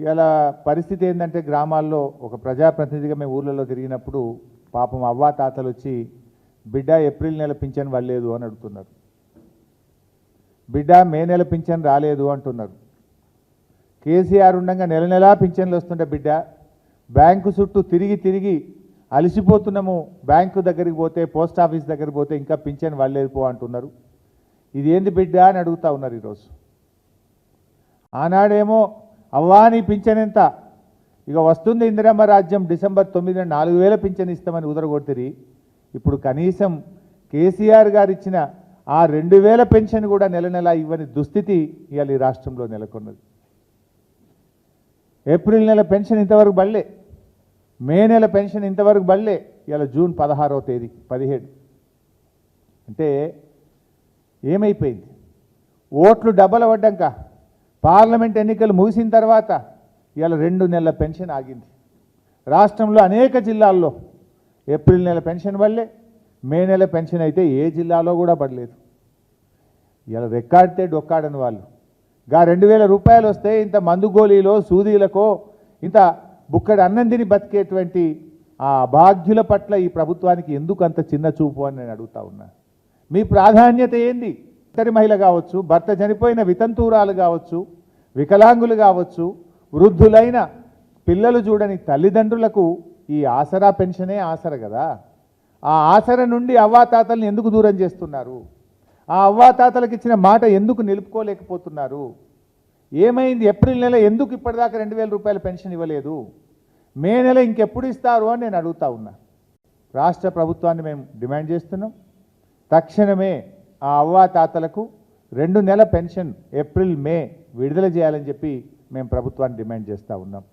ఇవాళ పరిస్థితి ఏంటంటే గ్రామాల్లో ఒక ప్రజాప్రతినిధిగా మేము ఊర్లలో తిరిగినప్పుడు పాపం అవ్వా తాతలు వచ్చి బిడ్డ ఏప్రిల్ నెల పింఛన్ వాళ్ళలేదు అని అడుగుతున్నారు. బిడ్డ మే నెల పింఛన్ రాలేదు అంటున్నారు. కేసీఆర్ ఉండగా నెల నెలా పింఛన్లు వస్తుండే బిడ్డ బ్యాంకు చుట్టూ తిరిగి తిరిగి అలసిపోతున్నాము. బ్యాంకు దగ్గరికి పోతే పోస్ట్ ఆఫీస్ దగ్గరికి పోతే ఇంకా పింఛన్ వాళ్ళలేదు పో అంటున్నారు. ఇది ఏంది బిడ్డ అని అడుగుతా ఉన్నారు ఈరోజు. ఆనాడేమో అవ్వాని పింఛన్ ఎంత? ఇక వస్తుంది ఇందిరమ్మ రాజ్యం డిసెంబర్ తొమ్మిదిన నాలుగు వేల పింఛన్ ఇస్తామని ఉదరగొట్టిరి ఇప్పుడు కనీసం కేసీఆర్ గారు ఇచ్చిన ఆ రెండు వేల పెన్షన్ కూడా నెల నెల ఇవ్వని దుస్థితి ఇవాళ ఈ రాష్ట్రంలో నెలకొన్నది. ఏప్రిల్ నెల పెన్షన్ ఇంతవరకు బళ్ళే మే నెల పెన్షన్ ఇంతవరకు బళ్ళే ఇవాళ జూన్ పదహారవ తేదీ పదిహేడు. అంటే ఏమైపోయింది? ఓట్లు డబ్బలు పడ్డాక పార్లమెంట్ ఎన్నికలు ముగిసిన తర్వాత ఇవాళ రెండు నెలల పెన్షన్ ఆగింది. రాష్ట్రంలో అనేక జిల్లాల్లో ఏప్రిల్ నెల పెన్షన్ వల్లే మే నెల పెన్షన్ అయితే ఏ జిల్లాలో కూడా పడలేదు. ఇలా రెక్కాడితే డొక్కాడని వాళ్ళు. గా రెండు వేల రూపాయలు వస్తే ఇంత మందు గోళీలో సూదీలకో ఇంత బుక్కడి అన్నం తిని బతికేటువంటి ఆ భాగ్యుల పట్ల ఈ ప్రభుత్వానికి ఎందుకు అంత చిన్న చూపు అని నేను అడుగుతా ఉన్నా. మీ ప్రాధాన్యత ఏంది? ఇద్దరి మహిళ కావచ్చు భర్త చనిపోయిన వితంతువురాలు కావచ్చు వికలాంగులు కావచ్చు వృద్ధులైన పిల్లలు చూడని తల్లిదండ్రులకు ఈ ఆసరా పెన్షనే ఆసర కదా? ఆ ఆసర నుండి అవ్వాతాతల్ని ఎందుకు దూరం చేస్తున్నారు? ఆ అవ్వాతాతలకు ఇచ్చిన మాట ఎందుకు నిలుపుకోలేకపోతున్నారు? ఏమైంది? ఏప్రిల్ నెల ఎందుకు ఇప్పటిదాకా రెండు వేల రూపాయల పెన్షన్ ఇవ్వలేదు? మే నెల ఇంకెప్పుడు ఇస్తారు అని నేను అడుగుతా ఉన్నా. రాష్ట్ర ప్రభుత్వాన్ని మేము డిమాండ్ చేస్తున్నాం. తక్షణమే ఆ అవ్వాతాతలకు రెండు నెల పెన్షన్ ఏప్రిల్ మే విడుదల చేయాలని చెప్పి మేము ప్రభుత్వాన్ని డిమాండ్ చేస్తూ ఉన్నాం.